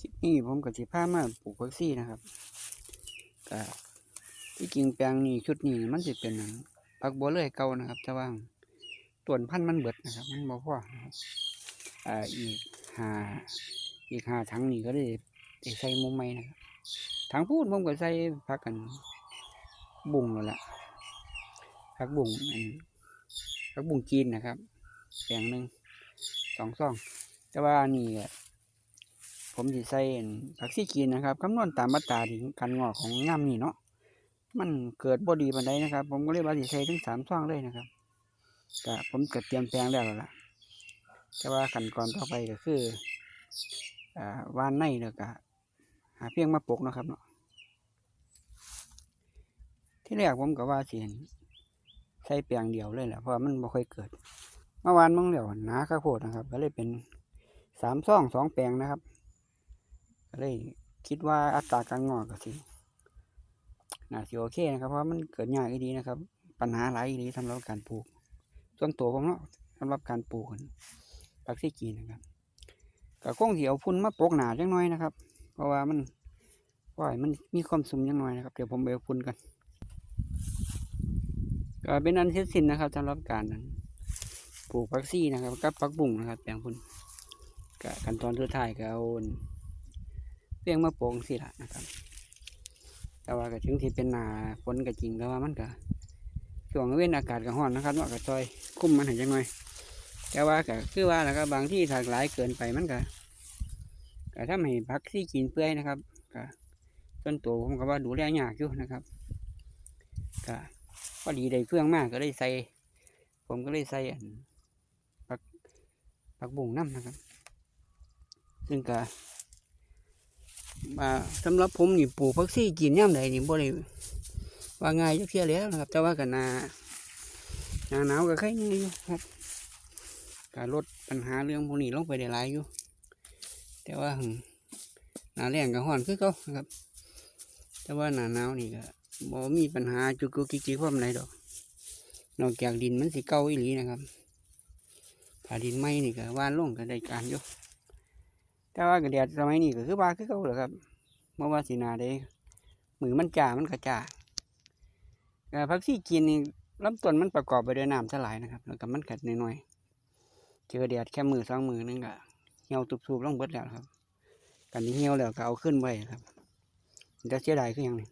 คลิปนี้ผมกับสิพามาปลูกผักซี่นะครับก็ที่จริงแปลงนี้ชุดนี้มันสิเป็นผักบัวเลื่อยเก่านะครับแต่ว่าต้นพันธุ์มันเบิดนะครับ มันบ่พอนะครับอ่าอีกหาอีกหาถังนี่ก็ได้ไใส่มุมใหม่นะครับถังพูดผมก็ใส่ผักกันบุ้งแล้วล่ะผักบุ้งอักบุ้งจีนนะครับแปลงหนึ่งสองซองแต่ว่านี่ ผมสิใส่ผักซี่จีนนะครับคำนวณตามมาตราที่การงอกของงามนี่เนาะมันเกิดบ่ดีปานใดนะครับ ผมก็เลยว่าสิใส่ถึงสามซองเลยนะครับก็ผมก็เตรียมแปลงแล้วล่ะแต่ว่าขั้นก่อนต่อไปก็คืออ่าวานในแล้วก็หาเพียงมาปลูกนะครับเนาะที่แรกผมก็ว่าสิอั่นใส่แปลงเดียวเลยแหละเพราะมันบ่ค่อยเกิด เมื่อวานมึงเดี๋ยวหนาข้าวโพดนะครับ ก็เลยเป็นสามซ่องสองแปลงนะครับ เลยคิดว่าอัตราการงอกก็สิน่าสิโอเคนะครับเพราะมันเกิดยากดีนะครับ ปัญหาหลายอีดีสำหรับการปลูกส่วนตัวผมเนาะสำหรับการปลูกผักซี่กีนะครับก็คงเสิเอาพุ่นมาปลูกหนาจังน้อยนะครับ เพราะว่ามันปล่อยมันมีความสุ่มจังน้อยนะครับเดี๋ยวผมไปเอาพุ่นกันก็เป็นอันเสร็จสิ้นนะครับสำหรับการนั้นปลูกผักซี่นะครับกับผักบุ้งนะครับแปลงพุ่นก็ขั้นตอนสุดท้ายก็เอา ลี้ยงมาโปลูงสิละนะครับ แต่ว่าก็ถึงที่เป็นหนาฝนก็จริงแต่ว่ามันก็ช่วงเว้นอากาศก็ร้อนนะครับว่าก็ซอยคุ้มมันให้จังหน่อยแต่ว่าก็คือว่านะครับบางที่ถ้าหลายเกินไปมันก็ก็ทำให้ผักซี่กินเปื่อยนะครับก็ต้นตัวผมก็ว่าดูแลยากอยู่นะครับก็พอดีได้เครื่องมากก็เลยใส่ผมก็เลยใส่อันผักผักบุ้งน้ำนะครับ ซึ่งก็ สำหรับผมนี่ปลูกผักซี่กินย่ำใดนี่บ่ได้ว่าง่ายจักเทียแล้วนะครับ แต่ว่ากันนาหนาหนาวก็แค่นี้อยู่ครับการลดปัญหาเรื่องพวกนี้ลงไปได้หลายอยู่ แต่ว่าหนาแรงกับห้อนคือเขานะครับ แต่ว่าหนาหนาวนี่ก็บ่มีปัญหาจุกจิกจิกความไหนดอก นอกจากดินมันสิเก่าอีหลีนะครับถ้าดินไม้นี่ก็ว่านลงก็ได้การอยู่ แต่ว่ากระเดียดสมัยนี้ก็คือว่าคือเก่าเหรอครับเมื่อว่าสีนาได้มือมันจ่ามันกระจ่าก็พักซี่กินนี่ลำต้นมันประกอบไปด้วยน้ำสลายนะครับ แล้วก็มันกัดน้อยๆเจอแดดแค่มือสองมือนึงก็เหี่ยวตุบๆลงเบิดแล้วครับ กันนี้เหี่ยวแล้วก็เอาขึ้นไว้ครับจะเสียดายคือหยังนี่